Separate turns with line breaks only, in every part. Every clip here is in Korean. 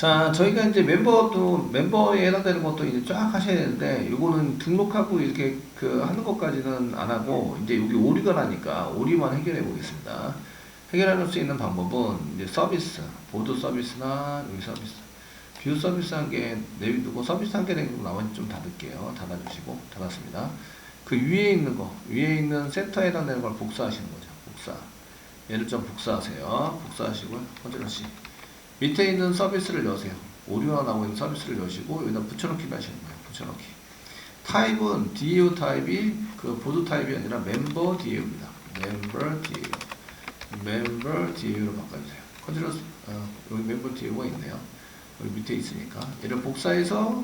자, 저희가 이제 멤버도 멤버에 해당되는 것도 이제 쫙 하셔야 되는데 요거는 등록하고 이렇게 그 하는 것까지는 안 하고 이제 여기 오류가 나니까 오류만 해결해 보겠습니다. 해결할 수 있는 방법은 이제 서비스, 보드 서비스나 여기 서비스, 뷰 서비스 한 개 내비두고 서비스 한 개 내비두고 나머지 좀 닫을게요. 닫아주시고 닫았습니다. 그 위에 있는 거, 위에 있는 센터에 해당되는 걸 복사하시는 거죠. 복사. 얘를 좀 복사하세요. 복사하시고요. 컨트롤 C. 밑에 있는 서비스를 여세요. 오류가 나오고 있는 서비스를 여시고 여기다 붙여넣기를 하시는 거예요. 붙여넣기. 타입은 DAO 타입이 그 보드 타입이 아니라 멤버 DAO입니다. 멤버 DAO. 멤버 DAO로 바꿔주세요. 컨트롤 어, 여기 멤버 DAO가 있네요. 여기 밑에 있으니까 얘를 복사해서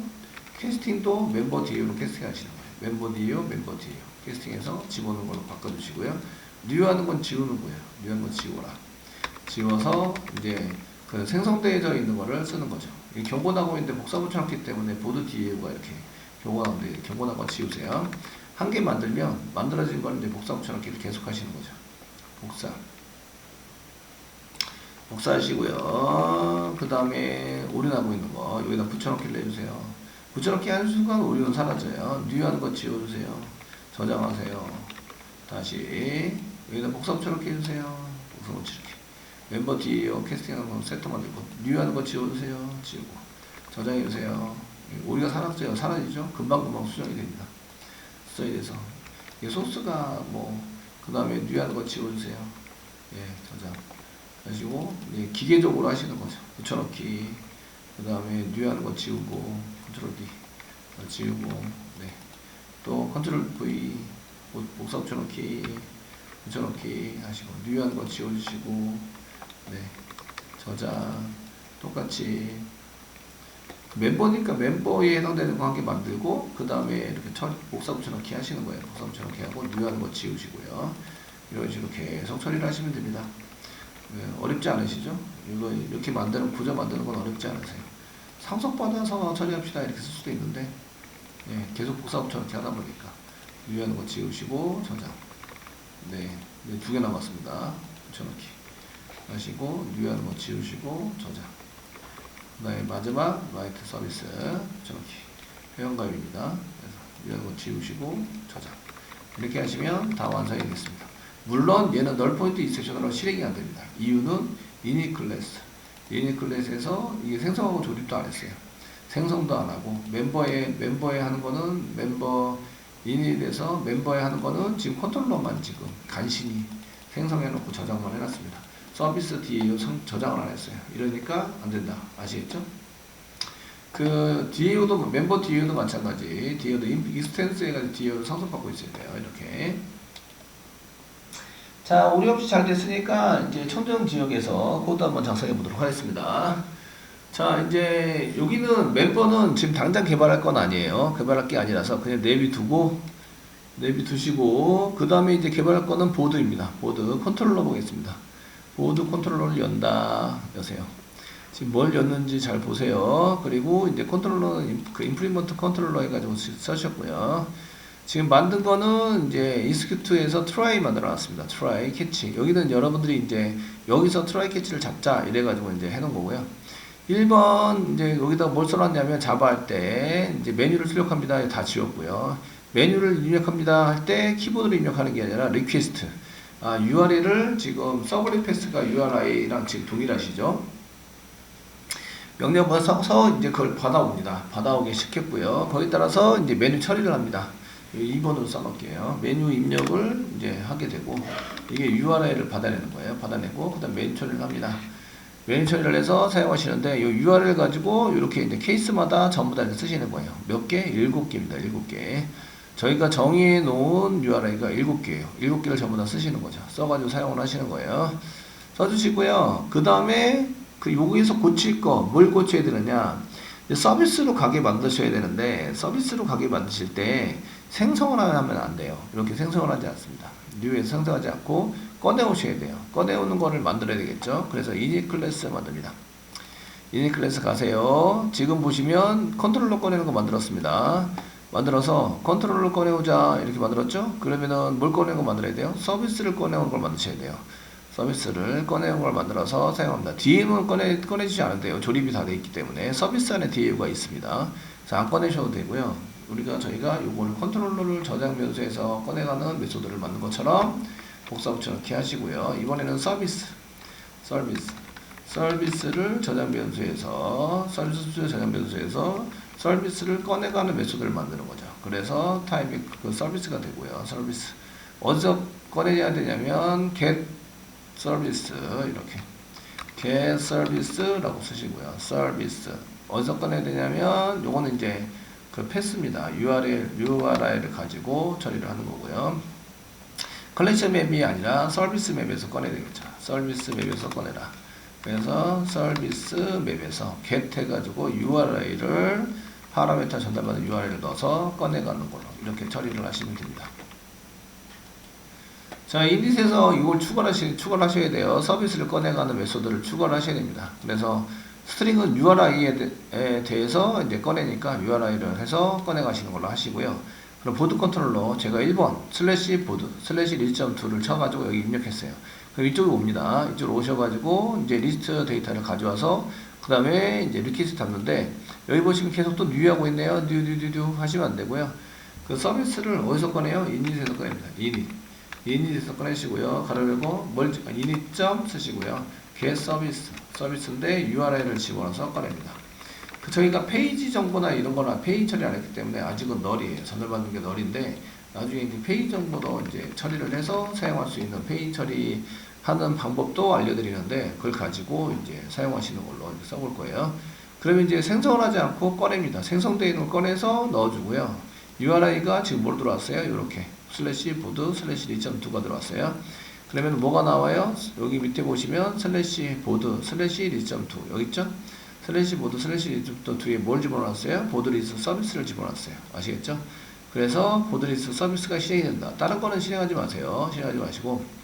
캐스팅도 멤버 DAO로 캐스팅 하시는 거예요. 멤버 DAO, 멤버 DAO 캐스팅해서 집어넣은 걸로 바꿔주시고요. 뉴하는 건 지우는 거예요. 뉴한 건 지워라. 지워서 이제 그 생성되어져 있는 거를 쓰는 거죠. 이 경고나고 있는데 복사 붙여 놨기 때문에 보드 DAO가 이렇게 경고나는데 경고난 거 지우세요. 한 개 만들면 만들어진 거는 이제 복사 붙여넣기를 계속 하시는 거죠. 복사. 복사하시고요. 그 다음에 오류나고 있는 거 여기다 붙여넣기를 해주세요. 붙여넣기 하는 순간 오류는 사라져요. 뉴하는 거 지워주세요. 저장하세요. 다시 여기다 복사 붙여넣기 해주세요. 복사 붙여넣기. 멤버 뒤에요. 캐스팅하는 거 세트 만들고 뉴하는 거 지워주세요. 지우고 저장해주세요. 오류가 사라져요. 사라지죠. 금방금방 수정이 됩니다. 수정이 돼서 이 소스가 뭐 그 다음에 뉴하는 거 지워주세요. 예, 저장. 하시고 예, 기계적으로 하시는 거죠. 붙여넣기 그 다음에 뉴하는 거 지우고 컨트롤 D 어, 지우고 네. 또 컨트롤 V 복- 복사 붙여넣기 붙여넣기 하시고 뉴하는 거 지워주시고 네 저장 똑같이 그 멤버니까 멤버에 해당되는 거 한 개 만들고 그 다음에 이렇게 처리, 복사 붙여넣기 하시는 거예요. 복사 붙여넣기 하고 뉴하는 거 지우시고요. 이런 식으로 계속 처리를 하시면 됩니다. 네, 어렵지 않으시죠? 이거 이렇게 만드는 구조 만드는 건 어렵지 않으세요. 상속받아서 처리합시다 이렇게 쓸 수도 있는데 예, 계속 복사 붙여넣기 하다 보니까 유의하는 거 지우시고 저장 네, 네, 두 개 남았습니다. 붙여넣기 하시고 유의하는 거 지우시고 저장 그 다음에 마지막 라이트 서비스 붙여넣기 회원가입니다. 그래서 유의하는 거 지우시고 저장 이렇게 하시면 다 완성이 됐습니다. 물론 얘는 널 포인트 인섹션으로 실행이 안 됩니다. 이유는 이니 클래스. 이니 클래스에서 이게 생성하고 조립도 안 했어요. 생성도 안 하고 멤버에 멤버에 하는 거는 멤버 이니에서 멤버에 하는 거는 지금 컨트롤러만 지금 간신히 생성해 놓고 저장만 해 놨습니다. 서비스 DAO 성- 저장을 안 했어요. 이러니까 안 된다. 아시겠죠? 그 DAO도 멤버 DAO도 마찬가지. DAO도 익스텐스 해가지고 DAO 상속받고 있어야 돼요. 이렇게. 자, 오류 없이 잘 됐으니까 이제 청정 지역에서 코드 한번 작성해 보도록 하겠습니다. 자, 이제 여기는 멤버는 지금 당장 개발할 건 아니에요. 개발할 게 아니라서 그냥 내비 두고 내비 두시고 그 다음에 이제 개발할 거는 보드입니다. 보드 컨트롤러 보겠습니다. 보드 컨트롤러를 연다 여세요. 지금 뭘 였는지 잘 보세요. 그리고 이제 컨트롤러는 임- 그 임플리먼트 컨트롤러 해가지고 쓰- 쓰셨고요. 지금 만든 거는 이제 이스큐트에서 트라이 만들어 놨습니다. 트라이 캐치. 여기는 여러분들이 이제 여기서 트라이 캐치를 잡자 이래가지고 이제 해놓은 거고요. 1번 이제 여기다 뭘 써놨냐면 자바 할 때 이제 메뉴를 출력합니다. 다 지웠고요. 메뉴를 입력합니다 할 때 키보드를 입력하는 게 아니라 리퀘스트. 아, URL을 지금 서브 리퀘스트가 URI랑 지금 동일하시죠? 명령을 써서 이제 그걸 받아옵니다. 받아오게 시켰고요. 거기에 따라서 이제 메뉴 처리를 합니다. 2번으로 써놓을게요. 메뉴 입력을 이제 하게 되고 이게 URL을 받아내는 거예요. 받아내고 그다음 메뉴 처리를 합니다. 메뉴 처리를 해서 사용하시는데 이 URL 가지고 이렇게 이제 케이스마다 전부 다 쓰시는 거예요. 몇 개? 일곱 개입니다. 일곱 개. 저희가 정의해 놓은 URL가 일곱 개예요. 일곱 개를 전부 다 쓰시는 거죠. 써가지고 사용을 하시는 거예요. 써주시고요. 그 다음에 그 여기서 고칠 거 뭘 고쳐야 되느냐? 서비스로 가게 만드셔야 되는데 서비스로 가게 만드실 때 생성을 하면 안 돼요. 이렇게 생성을 하지 않습니다. 뉴에서 생성하지 않고 꺼내오셔야 돼요. 꺼내오는 거를 만들어야 되겠죠. 그래서 이니 클래스 만듭니다. 이니 클래스 가세요. 지금 보시면 컨트롤러 꺼내는 거 만들었습니다. 만들어서 컨트롤러 꺼내오자 이렇게 만들었죠. 그러면은 뭘 꺼내는 거 만들어야 돼요? 서비스를 꺼내오는 걸 만드셔야 돼요. 서비스를 꺼내는 걸 만들어서 사용합니다. DAU는 꺼내, 꺼내지지 않은데요. 조립이 다 돼 있기 때문에 서비스 안에 DAU가 있습니다. 그래서 안 꺼내셔도 되고요. 우리가 저희가 요거를 컨트롤러를 저장 변수에서 꺼내가는 메소드를 만든 것처럼 복사 붙여넣기 하시고요. 이번에는 서비스, 서비스, 서비스를 저장 변수에서 서비스 저장 변수에서 서비스를 꺼내가는 메소드를 만드는 거죠. 그래서 타입이 그 서비스가 되고요. 서비스 어디서 꺼내야 되냐면 get 서비스 이렇게 get service라고 쓰시고요. 서비스 어디서 꺼내야 되냐면 요거는 이제 그 패스입니다. URL URL을 가지고 처리를 하는 거고요. 컬렉션 맵이 아니라 서비스 맵에서 꺼내야 되겠죠. 서비스 맵에서 꺼내라. 그래서 서비스 맵에서 get 해가지고 URL을 파라메타 전달받은 URL을 넣어서 꺼내가는 걸로 이렇게 처리를 하시면 됩니다. 자, 인디스에서 이걸 추가하시, 추가를 하셔야 돼요. 서비스를 꺼내가는 메소드를 추가를 하셔야 됩니다. 그래서 스트링은 URI에 대, 대해서 이제 꺼내니까 URI를 해서 꺼내가시는 걸로 하시고요. 그럼 보드 컨트롤러 제가 1번 슬래시 보드 슬래시 1.2를 쳐가지고 여기 입력했어요. 그럼 이쪽으로 옵니다. 이쪽으로 오셔가지고 이제 리스트 데이터를 가져와서 그 다음에 이제 리퀴스트 잡는데 여기 보시면 계속 또 뉴하고 있네요. 뉴, 뉴, 뉴, 뉴 하시면 안 되고요. 그 서비스를 어디서 꺼내요? 이닛에서 꺼냅니다. 이닛. 이닛에서 꺼내시고요. 가로 열고 멀지, 이닛 점 쓰시고요. get 서비스. 서비스인데 URL을 집어넣어서 꺼냅니다. 그 저희가 페이지 정보나 이런 거나 페이지 처리 안 했기 때문에 아직은 널이에요. 전달받는 게 널인데 나중에 이제 페이지 정보도 이제 처리를 해서 사용할 수 있는 페이지 처리 하는 방법도 알려드리는데 그걸 가지고 이제 사용하시는 걸로 이제 써볼 거예요. 그러면 이제 생성을 하지 않고 꺼냅니다. 생성되어 있는 걸 꺼내서 넣어주고요. URI가 지금 뭘 들어왔어요? 이렇게 슬래시 보드 슬래시 2.2가 들어왔어요. 그러면 뭐가 나와요? 여기 밑에 보시면 슬래시 보드 슬래시 2.2 여기 있죠? 슬래시 보드 슬래시 2.2에 뭘 집어넣었어요? 보드 리스트 서비스를 집어넣었어요. 아시겠죠? 그래서 보드 리스트 서비스가 실행이 된다. 다른 거는 실행하지 마세요. 실행하지 마시고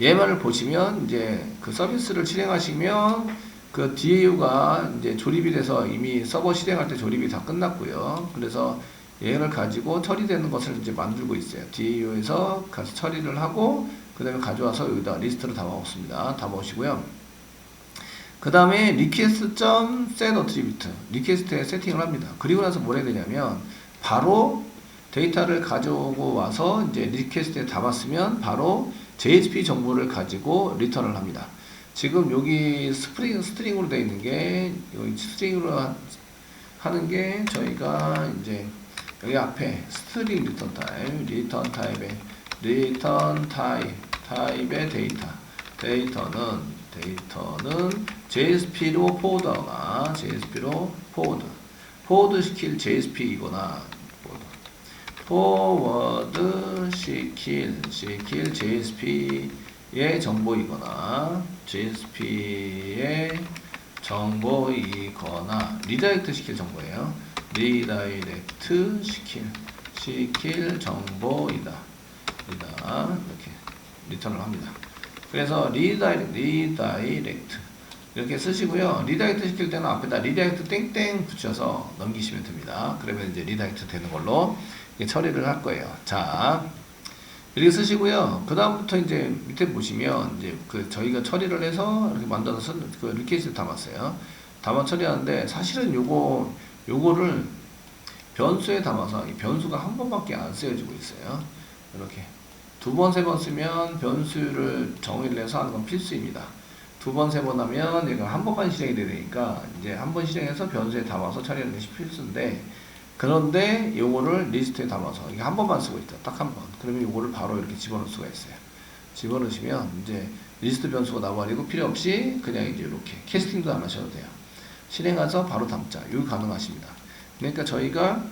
얘만을 보시면 이제 그 서비스를 실행하시면 그 DAU가 이제 조립이 돼서 이미 서버 실행할 때 조립이 다 끝났고요. 그래서 얘를 가지고 처리되는 것을 이제 만들고 있어요. DAU에서 가서 처리를 하고 그 다음에 가져와서 여기다 리스트를 담아놓습니다. 담아오시고요. 그 다음에 request.set attribute 리퀘스트에 세팅을 합니다. 그리고 나서 뭘 해야 되냐면 바로 데이터를 가져오고 와서 이제 리퀘스트에 담았으면 바로 JSP 정보를 가지고 리턴을 합니다. 지금 여기 스프링, 스트링으로 되어 있는 게, 여기 스트링으로 하, 하는 게 저희가 이제 여기 앞에 스트링 리턴 타입, 리턴 타입의 리턴 타입, 타입의 데이터. 데이터는, 데이터는 JSP로 포워드거나 JSP로 포워드. 포워드 시킬 JSP이거나 포워드 시킬 시킬 JSP의 정보이거나 JSP의 정보이거나 리다이렉트 시킬 정보예요. 리다이렉트 시킬 시킬 정보이다. 이다 이렇게 리턴을 합니다. 그래서 리다이렉트 리다이렉트 이렇게 쓰시고요. 리다이렉트 시킬 때는 앞에다 리다이렉트 땡땡 붙여서 넘기시면 됩니다. 그러면 이제 리다이렉트 되는 걸로 처리를 할 거예요. 자, 이렇게 쓰시고요. 그 다음부터 이제 밑에 보시면 이제 그 저희가 처리를 해서 이렇게 만들어서 그 리퀘스트 담았어요. 담아 처리하는데 사실은 요거 요거를 변수에 담아서 이 변수가 한 번밖에 안 쓰여지고 있어요. 이렇게 두 번, 세 번 쓰면 변수를 정의를 해서 하는 건 필수입니다. 두 번, 세 번 하면 얘가 한 번만 실행이 되니까 이제 한 번 실행해서 변수에 담아서 처리하는 것이 필수인데 그런데 요거를 리스트에 담아서 이게 한 번만 쓰고 있다. 딱 한 번. 그러면 요거를 바로 이렇게 집어넣을 수가 있어요. 집어넣으시면 이제 리스트 변수가 나와버리고 필요 없이 그냥 이제 이렇게 캐스팅도 안 하셔도 돼요. 실행해서 바로 담자. 이거 가능하십니다. 그러니까 저희가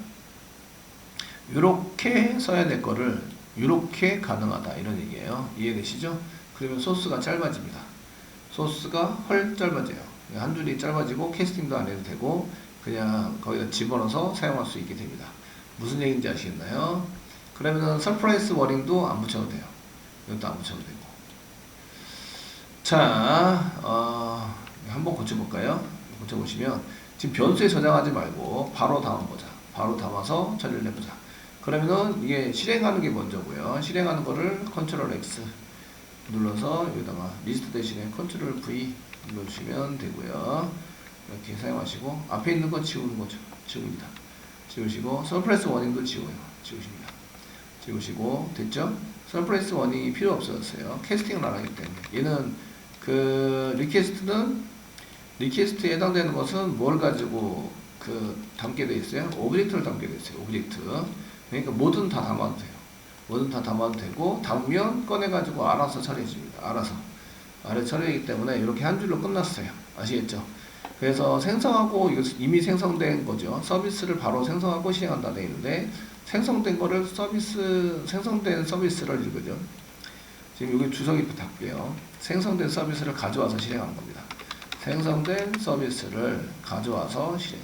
이렇게 써야 될 거를 이렇게 가능하다 이런 얘기예요. 이해되시죠? 그러면 소스가 짧아집니다. 소스가 헐 짧아져요. 한 줄이 짧아지고 캐스팅도 안 해도 되고 그냥 거기다 집어넣어서 사용할 수 있게 됩니다. 무슨 얘기인지 아시겠나요? 그러면은 서프라이스 워링도 안 붙여도 돼요. 이것도 안 붙여도 되고. 자, 어, 한번 고쳐볼까요? 고쳐보시면 지금 변수에 저장하지 말고 바로 담아보자. 바로 담아서 처리를 해보자. 그러면은 이게 실행하는 게 먼저고요. 실행하는 거를 컨트롤 X 눌러서 여기다가 리스트 대신에 컨트롤 V 눌러주시면 되고요. 이렇게 사용하시고 앞에 있는 거 지우는 거죠. 지웁니다. 지우시고 서프레스 워닝도 지워요. 지우십니다. 지우시고 됐죠? 서프레스 워닝이 필요 없어졌어요. 캐스팅을 안 하기 때문에 얘는 그 리퀘스트는 리퀘스트에 해당되는 것은 뭘 가지고 그 담게 돼 있어요? 오브젝트를 담게 돼 있어요. 오브젝트. 그러니까 뭐든 다 담아도 돼요. 뭐든 다 담아도 되고 담으면 꺼내 가지고 알아서 처리해 줍니다. 알아서. 알아서 처리하기 때문에 이렇게 한 줄로 끝났어요. 아시겠죠? 그래서 생성하고 이미 생성된 거죠. 서비스를 바로 생성하고 실행한다 돼 있는데 생성된 거를 서비스 생성된 서비스를 읽으죠. 지금 여기 주석이 부탁게요. 생성된 서비스를 가져와서 실행하는 겁니다. 생성된 서비스를 가져와서 실행.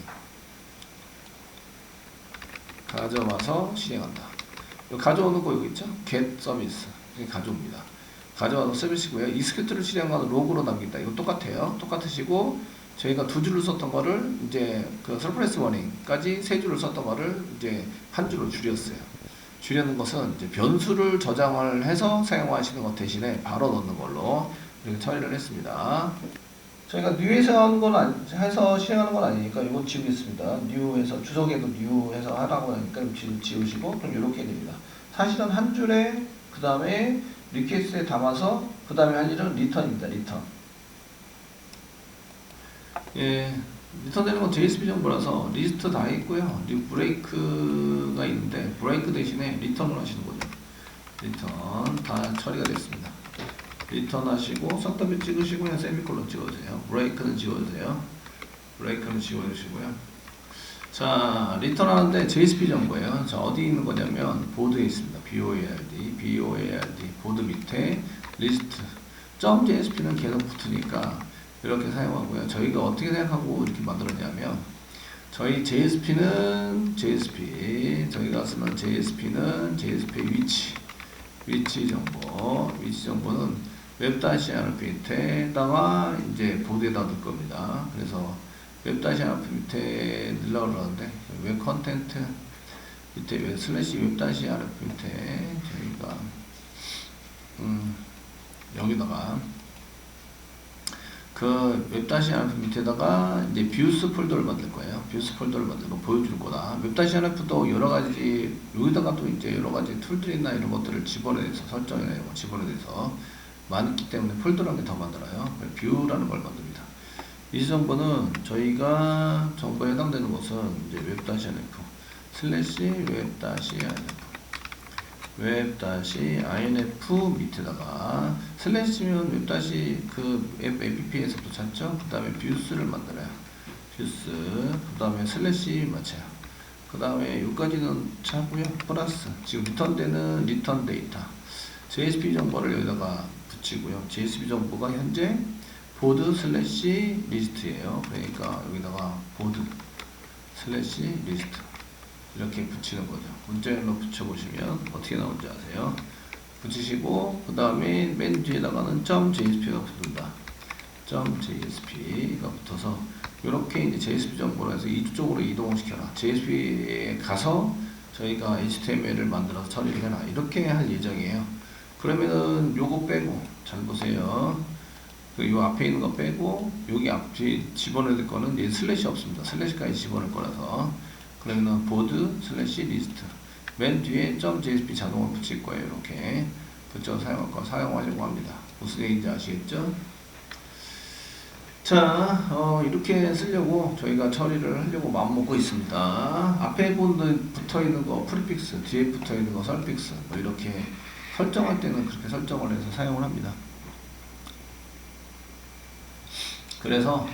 가져와서 실행한다. 가져오는 거 여기 있죠? get 서비스. 가져옵니다. 가져와서 서비스고요. 이 스크립트를 실행하는 로그로 남긴다. 이거 똑같아요. 똑같으시고 저희가 두 줄을 썼던 거를 이제 그 서프레스 워닝까지 세 줄을 썼던 거를 이제 한 줄로 줄였어요. 줄이는 것은 이제 변수를 저장을 해서 사용하시는 것 대신에 바로 넣는 걸로 이렇게 처리를 했습니다. 저희가 뉴에서 하는 건 아니, 해서 실행하는 건 아니니까 이거 지우겠습니다. 뉴에서 주석에도 뉴에서 하라고 하니까 지, 지우시고 그럼 이렇게 됩니다. 사실은 한 줄에 그 다음에 리퀘스트에 담아서 그 다음에 할 일은 리턴입니다. 리턴. 예, 리턴되는 건 JSP 정보라서 리스트 다 있고요. 리 브레이크가 있는데 브레이크 대신에 리턴을 하시는 거죠. 리턴 다 처리가 됐습니다. 리턴 하시고 석더비 찍으시고 그냥 세미콜론 찍어주세요. 브레이크는 지워주세요. 브레이크는 지워주시고요. 자, 리턴 하는데 JSP 정보예요. 자, 어디 있는 거냐면 보드에 있습니다. BOARD, BOARD 보드 밑에 리스트. .jsp는 계속 붙으니까 이렇게 사용하고요. 저희가 어떻게 생각하고 이렇게 만들었냐면 저희 JSP는 JSP 저희가 쓰는 JSP는 JSP 위치 위치 정보 위치 정보는 웹-RP 밑에다가 이제 보드에다 넣을 겁니다. 그래서 웹-RP 밑에 넣으려고 그러는데 웹 컨텐트 밑에 웹 슬래시 웹-RP 밑에 저희가 음 여기다가 그 웹-RP 밑에다가 이제 뷰스 폴더를 만들 거예요. 뷰스 폴더를 만들고 보여줄 거다. 웹-RP도 여러 가지 여기다가 또 이제 여러 가지 툴들이나 이런 것들을 집어내서 설정해내고 집어내서 많기 때문에 폴더라는 게 더 만들어요. 뷰라는 걸 만듭니다. 이 정보는 저희가 정보에 해당되는 것은 이제 웹-inf 슬래시 웹-inf 웹-inf 밑에다가 슬래시면 웹-그 app에서부터 찾죠. 그 다음에 뷰스를 만들어요. 뷰스 그 다음에 슬래시 맞춰요. 그 다음에 여기까지는 차고요. 플러스 지금 리턴되는 리턴 데이터 JSP 정보를 여기다가 붙이고요. JSP 정보가 현재 보드 슬래시 리스트예요. 그러니까 여기다가 보드 슬래시 리스트 이렇게 붙이는 거죠. 문자열로 붙여보시면 어떻게 나오는지 아세요? 붙이시고 그 다음에 맨 뒤에다가는 .jsp가 붙는다. .jsp가 붙어서 이렇게 이제 JSP 정보로 해서 이쪽으로 이동을 시켜라. JSP에 가서 저희가 HTML을 만들어서 처리를 해라. 이렇게 할 예정이에요. 그러면은 요거 빼고 잘 보세요. 그요 앞에 있는 거 빼고 여기 앞에 집어넣을 거는 이제 슬래시 없습니다. 슬래시까지 집어넣을 거라서 그러면 보드 슬래시 리스트 맨 뒤에 .jsp 자동으로 붙일 거예요. 이렇게 붙여 사용할 거 사용하려고 합니다. 무슨 얘기인지 아시겠죠? 자, 어, 이렇게 쓰려고 저희가 처리를 하려고 마음먹고 있습니다. 앞에 보는 붙어 있는 거 프리픽스, 뒤에 붙어 있는 거 설픽스, 뭐 이렇게 설정할 때는 그렇게 설정을 해서 사용을 합니다. 그래서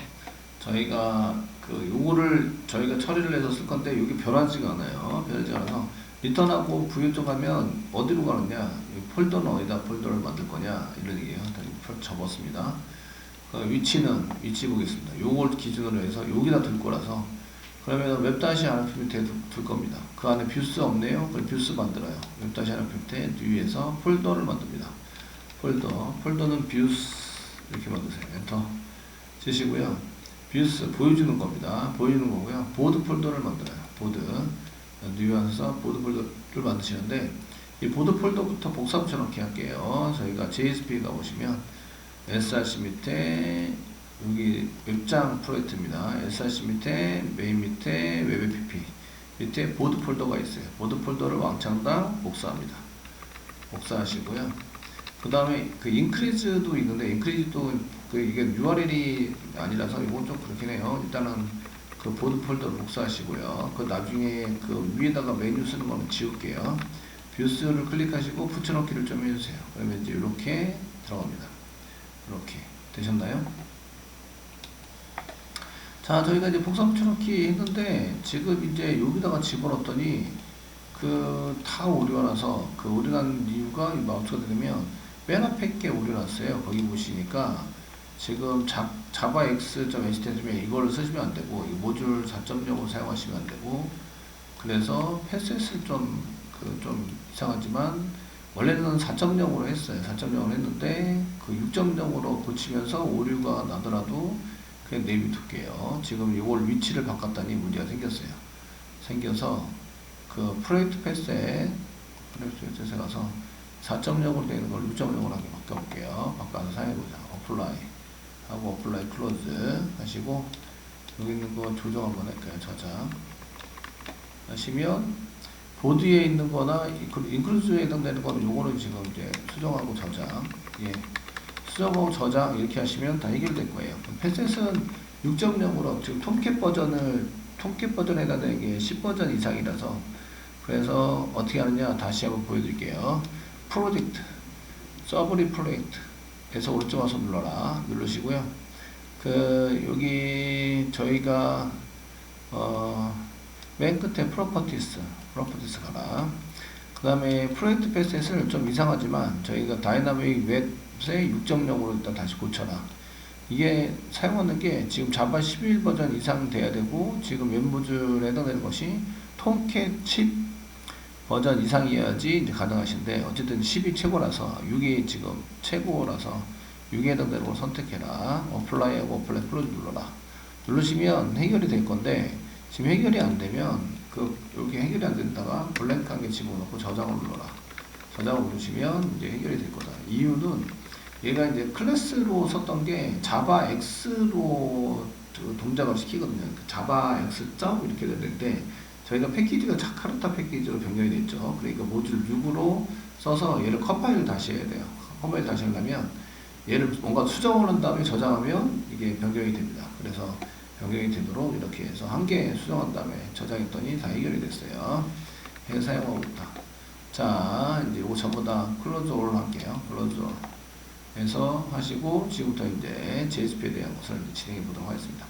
저희가 그 요거를 저희가 처리를 해서 쓸 건데 여기 변하지가 않아요. 변하지 않아서 리턴하고 부여쪽 하면 어디로 가느냐? 폴더는 어디다 폴더를 만들 거냐? 이런 얘기예요. 접었습니다. 그 위치는 위치 보겠습니다. 요걸 기준으로 해서 여기다 둘 거라서 그러면 웹다시 RP 밑에 둘 겁니다. 그 안에 뷰스 없네요. 그럼 뷰스 만들어요. 웹다시 RP 밑에 뉴에서 폴더를 만듭니다. 폴더 폴더는 뷰스 이렇게 만드세요. 엔터 치시고요. 뷰스 보여주는 겁니다. 보여주는 거고요. 보드 폴더를 만들어요. 보드 뉴에서 보드 폴더를 만드시는데 이 보드 폴더부터 복사 붙여넣기 할게요. 저희가 JSP 가보시면 SRC 밑에 여기 웹장 프로젝트입니다. SRC 밑에 메인 밑에 웹 APP 밑에 보드 폴더가 있어요. 보드 폴더를 왕창당 복사합니다. 복사하시고요. 그 다음에 그 인크리즈도 있는데 인크리즈도 그 이게 URL이 아니라서 이건 좀 그렇긴 해요. 일단은 그 보드 폴더를 복사하시고요. 그 나중에 그 위에다가 메뉴 쓰는 거는 지울게요. 뷰스를 클릭하시고 붙여넣기를 좀 해주세요. 그러면 이제 이렇게 들어갑니다. 이렇게 되셨나요? 자, 저희가 이제 복사 붙여넣기 했는데 지금 이제 여기다가 집어넣었더니 그 다 오류나서 그 오류난 이유가 이 마우스가 되면 맨 앞에 게 오류났어요. 거기 보시니까 지금 자, 자바 x.html 이걸 쓰시면 안 되고 이 모듈 4.0을 사용하시면 안 되고 그래서 패스를 좀그 좀 이상하지만 원래는 4.0으로 했어요. 4.0으로 했는데 그 6.0으로 고치면서 오류가 나더라도 그냥 내비둘게요. 지금 이걸 위치를 바꿨더니 문제가 생겼어요. 생겨서 그 프로젝트 패스에 프로젝트 패스에 가서 4.0으로 되는 걸 6.0으로 하게 바꿔볼게요. 바꿔서 사용해보자. 어플라이 하고 어플라이 클로즈 하시고 여기 있는 거 조정 한번 할까요? 저장 하시면 보드에 있는 거나 인클루즈에 해당되는 거는 요거는 지금 이제 수정하고 저장 예. 수정하고 저장 이렇게 하시면 다 해결될 거예요. 패셋은 6.0으로 지금 톰캣 버전을 톰캣 버전에 해당되는 게 10버전 이상이라서 그래서 어떻게 하느냐 다시 한번 보여드릴게요. 프로젝트 서브리 프로젝트에서 오른쪽 와서 눌러라 누르시고요. 그 여기 저희가 어 맨 끝에 프로퍼티스 프로퍼티스 가라. 그 다음에 프로젝트 패셋을 좀 이상하지만 저희가 다이나믹 웹에 6.0으로 일단 다시 고쳐라. 이게 사용하는 게 지금 자바 11 버전 이상 돼야 되고 지금 웹모듈에 해당되는 것이 톰캣 10 버전 이상이어야지 이제 가능하신데 어쨌든 10이 최고라서 6이 지금 최고라서 6에 해당되는 걸 선택해라. 어플라이하고 어플라이 클로즈 눌러라. 누르시면 해결이 될 건데 지금 해결이 안 되면 그 여기 해결이 안 된다가 블랭크한 게 집어넣고 저장을 눌러라. 저장을 누르시면 이제 해결이 될 거다. 이유는 얘가 이제 클래스로 썼던 게 자바 X로 그 동작을 시키거든요. 자바 X 점 이렇게 되는데 저희가 패키지가 자카르타 패키지로 변경이 됐죠. 그러니까 모듈 6으로 써서 얘를 컴파일을 다시 해야 돼요. 컴파일 다시 하려면 얘를 뭔가 수정을 한 다음에 저장하면 이게 변경이 됩니다. 그래서 변경이 되도록 이렇게 해서 한 개 수정한 다음에 저장했더니 다 해결이 됐어요. 해 사용하고 있다. 자, 이제 이거 전부 다 클로즈 올 할게요. 클로즈 올. 해서 하시고 지금부터 이제 JSP에 대한 것을 진행해 보도록 하겠습니다.